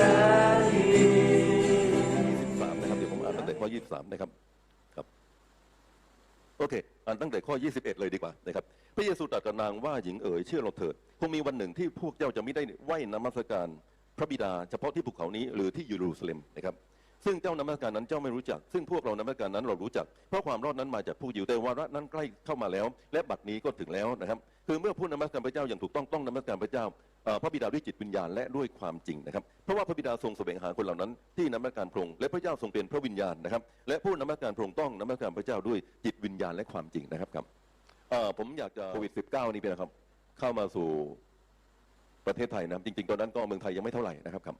สามนะครับเดี๋ยวผมอ่านตั้งแต่ข้อ23นะครับครับโอเคอ่านตั้งแต่ข้อ21เลยดีกว่านะครับพระเยซูตรัสกับนางว่าหญิงเอ๋ยเชื่อเราเถิดคงมีวันหนึ่งที่พวกเจ้าจะไม่ได้ไหว้นมัสการพระบิดาเฉพาะที่ภูเขานี้หรือที่เยรูซาเล็มนะครับ ซึ่งเจ้านมัสการนั้นเจ้าไม่รู้จัก ซึ่งพวกเรานมัสการนั้นเรารู้จัก เพราะความรอดนั้นมาจากผู้ยิวแต่วาระนั้นใกล้เข้ามาแล้ว และบัดนี้ก็ถึงแล้วนะครับ คือเมื่อผู้นมัสการพระเจ้าอย่างถูกต้องต้องนมัสการพระเจ้าเอ่อพระบิดาด้วยจิตวิญญาณและด้วยความจริงนะครับ เพราะว่าพระบิดาทรงแสวงหาคนเหล่านั้น ที่นมัสการพระองค์และพระเจ้าทรงเป็นพระวิญญาณนะครับ และผู้นมัสการพระองค์ต้องนมัสการพระเจ้าด้วยจิตวิญญาณและความจริงนะครับครับเอ่อผมอยากจะโควิด -19 นี่เป็นนะครับ เข้ามาสู่ประเทศไทยนะครับจริง ๆ ตอนนั้นก็เมืองไทยยังไม่เท่าไหร่นะครับครับ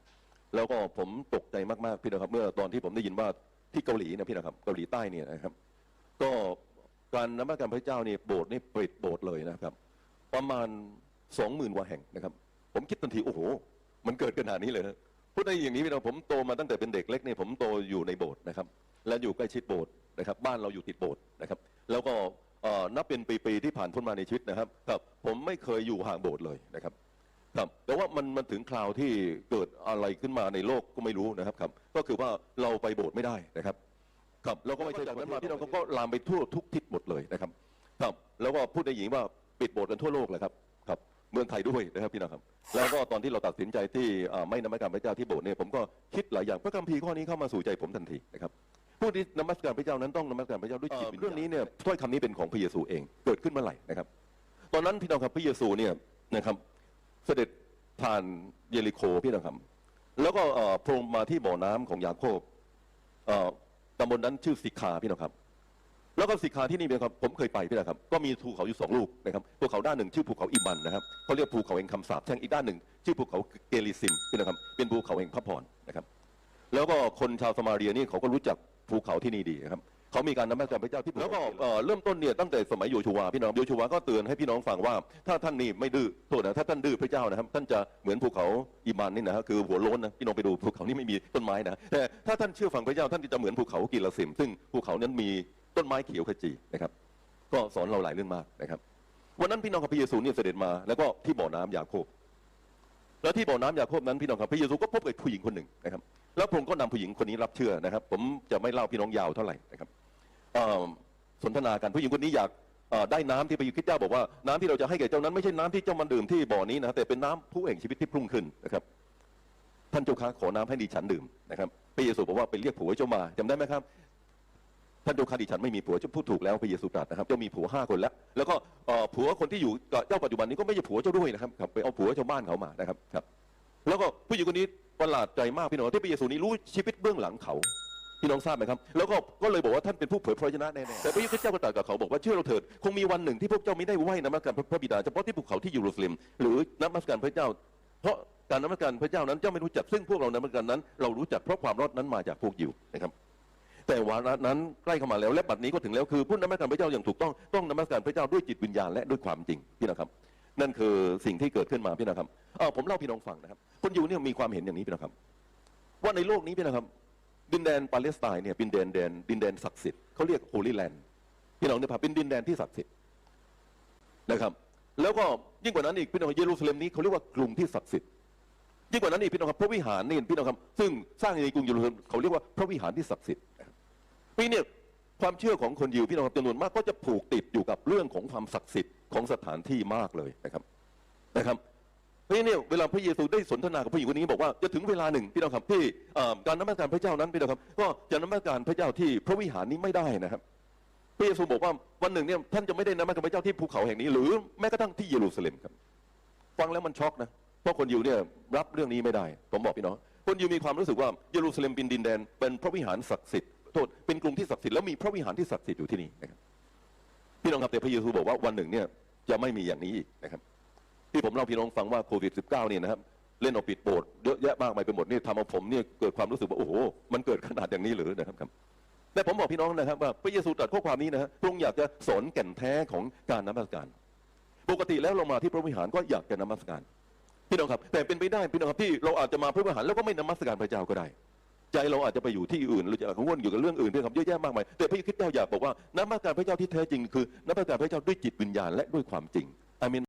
แล้วก็ผมตกใจมากๆพี่นะครับเมื่อตอนที่ผมได้ยินว่าที่เกาหลีเนะพี่นะครับเกาหลีใต้เนี่ยนะครับ ก็การนมัสการพระเจ้าเนี่ยโบสถ์นี่ปิดโบสถ์เลยนะครับ ประมาณสองหมื่นกว่าแห่งนะครับ ผมคิดทันทีโอ้โห มันเกิดขนาดนี้เลยนะพูดได้อย่างนี้พี่น้องผมโตมาตั้งแต่เป็นเด็กเล็กเนี่ยผมโตอยู่ในโบสถ์นะครับ และอยู่ใกล้ชิดโบสถ์นะครับ บ้านเราอยู่ติดโบสถ์นะครับ แล้วก็นับเป็นปีๆที่ผ่านพ้นมาในชีวิตนะครับครับ ผมไม่เคยอยู่ห่างโบสถ์เลยนะครับ ครับแต่ว่ามันมันถึงคราวที่เกิดอะไรขึ้นมาในโลกก็ไม่รู้นะครับครับ ก็คือว่าเราไปโบสถ์ไม่ได้นะครับ ครับแล้วก็ไม่ใช่จากนั้นมาพี่น้องก็ลามไปทั่วทุกทิศหมดเลยนะครับ ครับ แล้วก็พูดได้หญิงว่าปิดโบสถ์กันทั่วโลกเลยครับครับ เมืองไทยด้วยนะครับพี่น้องครับ แล้วก็ตอนที่เราตัดสินใจที่อ่าไม่นมัสการพระเจ้าที่โบสถ์เนี่ยผมก็คิดหลายอย่างพระคัมภีร์ข้อนี้เข้ามาสู่ใจผมทันทีนะครับผู้ที่นมัสการพระเจ้านั้นต้องนมัสการพระเจ้าด้วยจิตวิญญาณเรื่องนี้เนี่ยถ้อยคำนี้เป็นของพระเยซูเองเกิดขึ้นเมื่อไหร่นะครับ ตอนนั้นพี่น้องครับพระเยซูเนี่ยนะครับ เสด็จผ่านเยริโคพี่นะครับ แล้วก็พระองค์มาที่บ่อน้ำของยาโคบตำบลนั้นชื่อสิกขาพี่นะครับ แล้วก็สิกขาที่นี่เป็นครับผมเคยไปพี่นะครับ ก็มีภูเขาอยู่สองลูกนะครับภูเขาด้านหนึ่งชื่อภูเขาอิบันนะครับเขาเรียกภูเขาแห่งคำสาปแช่งอีกด้านหนึ่ง ชื่อภูเขาเกลิซิมพี่นะครับ เป็นภูเขาแห่งพระพรนะครับ แล้วก็คนชาวสมาเรียนี่เขาก็รู้จักภูเขาที่นี่ดีนะครับ เขามีการนมัสการพระเจ้าที่ภูแล้วก็เอ่อเริ่มต้นเนี่ยตั้งแต่สมัยโยชูวาพี่น้องโยชูวาก็เตือนให้พี่น้องฟังว่า ถ้าท่านนี่ไม่ดื้อโทษนะถ้าท่านดื้อพระเจ้านะครับ ท่านจะเหมือนภูเขาอิมานนี่นะฮะคือหัวโล้นนะพี่น้องไปดูภูเขานี่ไม่มีต้นไม้นะแต่ถ้าท่านเชื่อฟังพระเจ้าท่านจะเหมือนภูเขากิลสิมซึ่งภูเขานั้นมีต้นไม้เขียวขจีนะครับก็สอนเราหลายเรื่องมากนะครับ วันนั้นพี่น้องกับพระเยซูเนี่ยเสด็จมาแล้วก็ที่บ่อน้ำยาโคบ แล้วที่บ่อน้ำยาโคบนั้นพี่น้องครับพระเยซูก็พบกับผู้หญิงคนหนึ่งนะครับ แล้วพระองค์ก็นำผู้หญิงคนนี้รับเชื่อนะครับ ผมจะไม่เล่าพี่น้องยาวเท่าไหร่นะครับเอ่อ สนทนากันผู้หญิงคนนี้อยากได้น้ำที่พระยซูคริสต์เจ้าบอกว่าน้ำที่เราจะให้แก่เจ้านั้นไม่ใช่น้ำที่เจ้ามันดื่มที่บ่อนี้นะแต่เป็นน้ำผู้แห่งชีวิตที่พุ่งขึ้นนะครับ ท่านเจ้าค้าขอน้ำให้ดิฉันดื่มนะครับพระเยซูบอกว่าไปเรียกผัวเจ้ามาจำได้ไหมครับท่านเจ้าข้าดิฉันไม่มีผัวจะพูดถูกแล้วพระเยซูตรัสนะครับเจ้ามีผัวห้าคนแล้ว แล้วก็ผัวคนที่อยู่กับเจ้าปัจจุบันนี้ก็ไม่ใช่ผัวเจ้าด้วยนะครับครับไปเอาผัวชาวบ้านเขามานะครับครับ แล้วก็ผู้หญิงคนนี้ประหลาดใจมากพี่น้องที่พระเยซูนี้รู้ชีวิตเบื้องหลังเขา พี่น้องทราบไหมครับ แล้วก็ก็เลยบอกว่าท่านเป็นผู้เผยพระวจนะแน่ๆแต่พระยซูเจ้าก็ตรัสกับเขาบอกว่าเชื่อเราเถิดคงมีวันหนึ่งที่พวกเจ้าไม่ได้ไหว้นมัสการพระบิดาเฉพาะที่ภูเขาที่เยรูซาเล็มหรือนมัสการพระเจ้า เพราะการนมัสการพระเจ้านั้นเจ้าไม่รู้จักซึ่งพวกเรานมัสการนั้น เรารู้จักเพราะความรอดนั้นมาจากพวกยิวนะครับแต่วาระนั้นใกล้เข้ามาแล้วและบัดนี้ก็ถึงแล้วคือผู้นมัสการพระเจ้าอย่างถูกต้องต้องนมัสการพระเจ้าด้วยจิตวิญญาณและด้วยความจริงพี่นะครับ นั่นคือสิ่งที่เกิดขึ้นมาพี่นะครับเออผมเล่าพี่น้องฟังนะครับ คนยิวเนี่ยมีความเห็นอย่างนี้พี่นะครับ ว่าในโลกนี้พี่นะครับ ดินแดนปาเลสไตน์เนี่ยเป็นดินแดนแดนดินแดนศักดิ์สิทธิ์เขาเรียกโฮลีแลนด์พี่น้องเนี่ยเป็นดินแดนที่ศักดิ์สิทธิ์นะครับ แล้วก็ยิ่งกว่านั้นอีกพี่น้องเยรูซาเล็มนี้เขาเรียกว่ากรุงที่ศักดิ์สิทธิ์ยิ่งกว่านั้นอีกพี่น้องครับพระวิหารนี่พี่น้องครับซึ่งสร้างในกรุงเยรูซาเล็มเขาเรียกว่าพระวิหารที่ศักดิ์สิทธิ์นี่เนี่ยความเชื่อของคนยิวพี่น้องครับจำนวนมากก็จะผูกติดอยู่กับเรื่องของความศักดิ์สิทธิ์ของสถานที่มากเลยนะครับนะครับ นั้นเนี่ยเวลาพระเยซูได้สนทนากับผู้หญิงคนนี้บอกว่าจะถึงเวลาหนึ่งพี่น้องครับที่เอ่อการนมัสการพระเจ้านั้นพี่น้องครับก็จะนมัสการพระเจ้าที่พระวิหารนี้ไม่ได้นะครับพระเยซูบอกว่าวันหนึ่งเนี่ยท่านจะไม่ได้นมัสการพระเจ้าที่ภูเขาแห่งนี้ หรือแม้กระทั่งที่เยรูซาเล็มครับ ฟังแล้วมันช็อกนะเพราะคนยิวเนี่ยรับเรื่องนี้ไม่ได้ผมบอกพี่น้องคนยิวมีความรู้สึกว่าเยรูซาเล็มเป็นดินแดน เป็นพระวิหารศักดิ์สิทธิ์โทษเป็นกรุงที่ศักดิ์สิทธิ์แล้วมีพระวิหารที่ศักดิ์สิทธิ์อยู่ที่นี่นะครับพี่น้องครับแต่พระเยซูบอกว่าวันหนึ่งเนี่ยจะไม่มีอย่างนี้อีกนะครับ ที่ผมเล่าพี่น้องฟังว่าโควิด -19 เนี่ยนะครับเล่นเอาปิดโบสถ์เยอะแยะมากมายไปหมดนี่ทำเอาผมเนี่ยเกิดความรู้สึกว่าโอ้โหมันเกิดขนาดอย่างนี้หรือนะครับครับแต่ผมบอกพี่น้องนะครับว่าพระเยซูตรัสข้อความนี้นะฮะพระองค์อยากจะสอนแก่นแท้ของการนมัสการ ปกติแล้วเรามาที่พระวิหารก็อยากจะนมัสการพี่น้องครับแต่เป็นไปได้พี่น้องครับที่เราอาจจะมาพระวิหารแล้วก็ไม่นมัสการพระเจ้าก็ได้ ใจเราอาจจะไปอยู่ที่อื่นหรือจะกังวลอยู่กับเรื่องอื่นพี่น้องครับเยอะแยะมากมายแต่พระคริสต์เจ้าอยากบอกว่านมัสการพระเจ้าที่แท้จริงคือนมัสการพระเจ้าด้วยจิตวิญญาณและด้วยความจริงอาเมน